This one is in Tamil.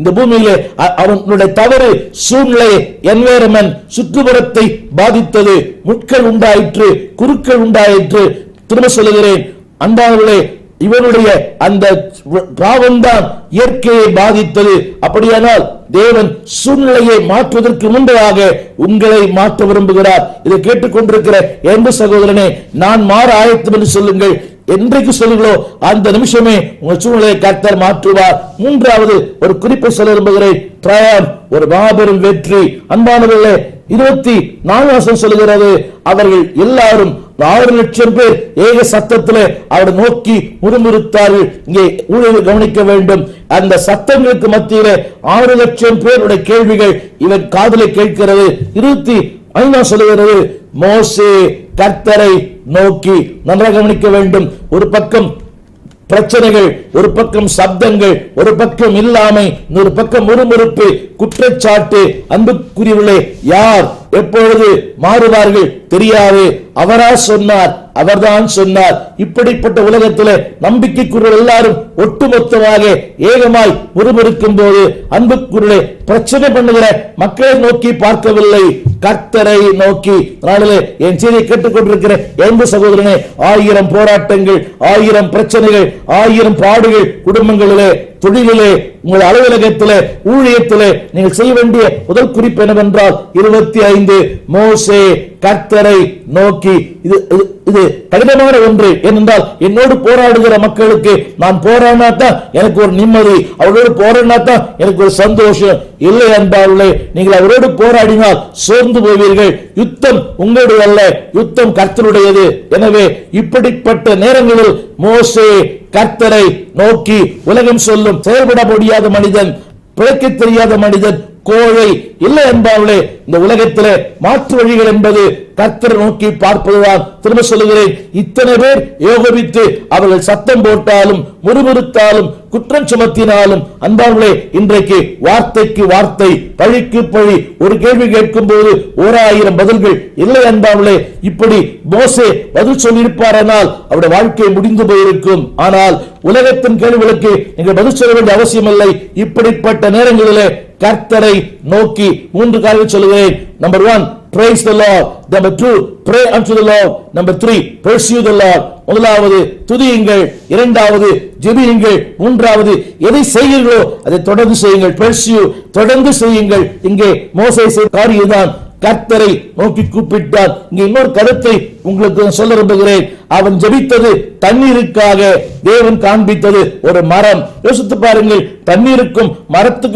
இந்த பூமியிலே அவனுடைய தவறு சூழ்நிலை என்வேரமெண்ட் சுற்றுப்புறத்தை பாதித்தது. முட்கள் உண்டாயிற்று குருக்கள் உண்டாயிற்று. திரும்ப சொல்லுகிறேன் அன்பானவர்களே இவனுடைய அந்த பாவம்தான் இயற்கையை பாதித்தது. அப்படியானால் தேவன் சூழ்நிலையை மாற்றுவதற்கு முன்பதாக உங்களை மாற்ற விரும்புகிறார். இதை கேட்டுக்கொண்டிருக்கிற எந்த சகோதரனே நான் மாற ஆயத்தம் என்று சொல்லுங்கள். என்றைக்கு சொல்லுங்களோ அந்த நிமிஷமே உங்கள் சூழ்நிலையை கர்த்தர் மாற்றுவார். மூன்றாவது ஒரு குறிப்பை சொல்ல விரும்புகிறேன். triumph, ஒரு மாபெரும் வெற்றி. அன்பானவர்களே இருபத்தி நான்காசம் சொல்லுகிறது அவர்கள் எல்லாரும் ஆறு லட்சம் பேர் ஏக சத்தத்தில் அவரை நோக்கி முறுமுறுத்தார்கள். இங்கே ஊழியர் கவனிக்க வேண்டும். அந்த சத்தங்களுக்கு மத்தியில ஆறு லட்சம் பேருடைய கேள்விகள் இவன் காதலை கேட்கிறது. இருபத்தி ஐந்தாம் சொல்லுகிறது மோசே கர்த்தரை நோக்கி நன்றாக கவனிக்க வேண்டும். ஒரு பக்கம் பிரச்சனைகள் ஒரு பக்கம் சப்தங்கள் ஒரு பக்கம் இல்லாமை ஒரு பக்கம் முறுமுறுப்பு குற்றச்சாட்டு அன்புக்குரியவர்களே யார் எப்பொழுது மாறுவார்கள் தெரியாது. அவரா சொன்னார் அவர்தான் சொன்னார். இப்படிப்பட்ட உலகத்தில் நம்பிக்கைக்குரிய எல்லாரும் ஒட்டுமொத்தமாக ஏகமாய் முறுமுறுக்கும் போது அன்புக்குரிய பிரச்சனை பண்ணுகிற மக்களை நோக்கி பார்க்கவில்லை. கர்த்தரை நோக்கி நாளிலே என் செய்தியை கேட்டுக்கொண்டிருக்கிற எந்த சகோதரனே ஆயிரம் போராட்டங்கள் ஆயிரம் பிரச்சனைகள் ஆயிரம் பாடுகள் குடும்பங்களிலே தொழிலிலே உங்கள் அலுவலகத்திலே ஊழியத்திலே நீங்கள் செய்ய வேண்டிய முதல் குறிப்பு என்னவென்றால் இருபத்தி ஐந்து மோசே கர்த்தரை நோக்கி இது இது- இது கடினமான ஒன்று. ஏனென்றால் என்னோடு போராடுகிற மக்களுக்கு நான் போராடினா தான் எனக்கு ஒரு நிம்மதி அவரோடு போராடினா தான் எனக்கு ஒரு சந்தோஷம். இல்லை என்பார்களே நீங்கள் அவரோடு போராடினால் சோர்ந்து போவீர்கள். யுத்தம் உங்களுடைய அல்ல யுத்தம் கர்த்தருடையது. எனவே இப்படிப்பட்ட நேரங்களில் மோசே கர்த்தரை நோக்கி உலகம் சொல்லும் செயல்பட முடியாத மனிதன் பிழைக்க தெரியாத மனிதன் கோழை. இல்லை என்பார்களே இந்த உலகத்திலே மாற்று வழிகள் என்பது கர்த்தர் நோக்கி பார்ப்பதுதான். திரும்ப சொல்லுகிறேன் இத்தனை பேர் யோகவித்து அவர்கள் சத்தம் போட்டாலும் முறுமுறுத்தாலும் குற்றம் சுமத்தினாலும் அன்பார்களே இன்றைக்கு வார்த்தைக்கு வார்த்தை பழிக்கு பழி ஒரு கேள்வி கேட்கும் போது ஓர் ஆயிரம் பதில்கள் இல்லை அன்பார்களே. இப்படி மோசே பதில் சொல்லியிருப்பாரானால் அவருடைய வாழ்க்கை முடிந்து போயிருக்கும். ஆனால் உலகத்தின் கேள்விகளுக்கு நீங்கள் பதில் சொல்ல வேண்டிய அவசியம் இல்லை இப்படிப்பட்ட நேரங்களிலே கர்த்தரை நோக்கி மூன்று காரியங்கள் சொல்லுகிறேன். Number one praise the lord number two pray and the lord number three pursue the lord முதலாவது துதியுங்கள். இரண்டாவது ஜெபியுங்கள். மூன்றாவது எதை செய்கிறீர்களோ அதை தொடர்ந்து செய்யுங்கள். பர்சியூ தொடர்ந்து செய்யுங்கள். இங்கே மோசை செய்த காரியம்தான். கர்த்தரை நோக்கி கூப்பிட்டார் இங்க இன்னொரு கருத்தை உங்களுக்கு சொல்ல விரும்புகிறேன். அவன் ஜெபித்தது தண்ணீருக்காக தேவன் காண்பித்தது ஒரு மரம். யோசித்து பாருங்கள் தண்ணீருக்கும் மரத்துக்கும்